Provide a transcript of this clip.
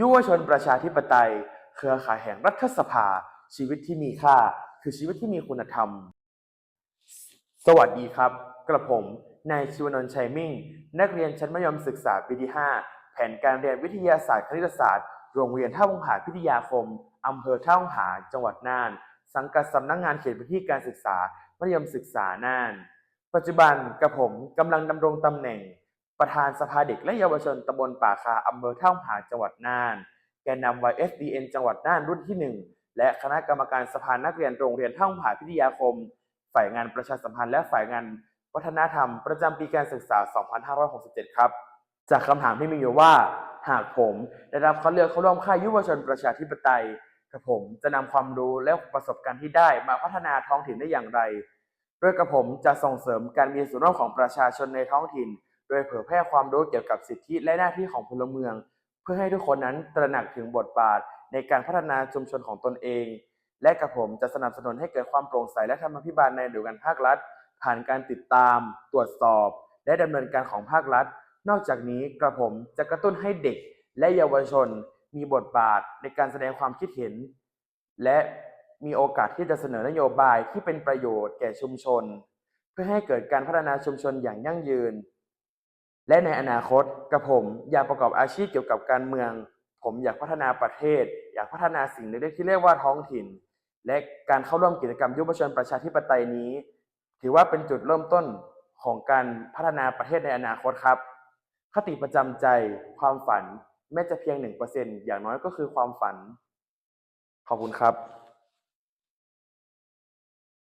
ยุวชนประชาธิปไตย เครือข่ายแห่งรัฐสภา ชีวิตที่มีค่า คือชีวิตที่มีคุณธรรม สวัสดีครับ กระผมนายชิวนนท์ชัยมิ่ง นักเรียนชั้นมัธยมศึกษาปีที่ 5 แผนการเรียนวิทยาศาสตร์คณิตศาสตร์ โรงเรียนท่าวงผาพิทยาคม อำเภอท่าวงผาจังหวัดน่าน สังกัดสำนักงานเขตพื้นที่การศึกษามัธยมศึกษาน่าน ปัจจุบันกระผมกำลังดำรงตำแหน่ง ประธานสภาเด็กและเยาวชนตำบลป่าคาอำเภอท่าวุงผาจังหวัดน่าน แกนนำ YSDN จังหวัดน่านรุ่นที่ 1 และคณะกรรมการสภานักเรียนโรงเรียนท่าผาพิทยาคม ฝ่ายงานประชาสัมพันธ์และฝ่ายงานวัฒนธรรม ประจำปีการศึกษา 2567 ครับ จากคำถามที่มีอยู่ว่า หากผมได้รับคัดเลือกเข้าร่วมค่ายยุวชนประชาธิปไตยกระผมจะนำความรู้และประสบการณ์ที่ได้มาพัฒนาท้องถิ่นได้อย่างไรโดยกระผมจะส่งเสริมการมีส่วนร่วมของประชาชนในท้องถิ่น ดยเผยแพร่ความรู้เกี่ยวกับสิทธิและหน้าที่ของพลเมือง เพื่อให้ทุกคนนั้นตระหนักถึงบทบาทในการพัฒนาชุมชนของตนเอง และกระผมจะสนับสนุนให้เกิดความโปร่งใสและธรรมาภิบาลในหน่วยงานภาครัฐ ผ่านการติดตาม ตรวจสอบ และดำเนินการของภาครัฐ นอกจากนี้กระผมจะกระตุ้นให้เด็กและเยาวชน มีบทบาทในการแสดงความคิดเห็น และมีโอกาสที่จะเสนอนโยบายที่เป็นประโยชน์แก่ชุมชน เพื่อให้เกิดการพัฒนาชุมชนอย่างยั่งยืน และในอนาคตกระผมอยากประกอบอาชีพเกี่ยวกับการเมือง ผมอยากพัฒนาประเทศ อยากพัฒนาสิ่งเล็กๆที่เรียกว่าท้องถิ่น และการเข้าร่วมกิจกรรมยุวชนประชาธิปไตยนี้ ถือว่าเป็นจุดเริ่มต้นของการพัฒนาประเทศในอนาคตครับ คติประจำใจความฝันแม้จะเพียงหนึ่งเปอร์เซ็นอย่างน้อยก็คือความฝัน ขอบคุณครับ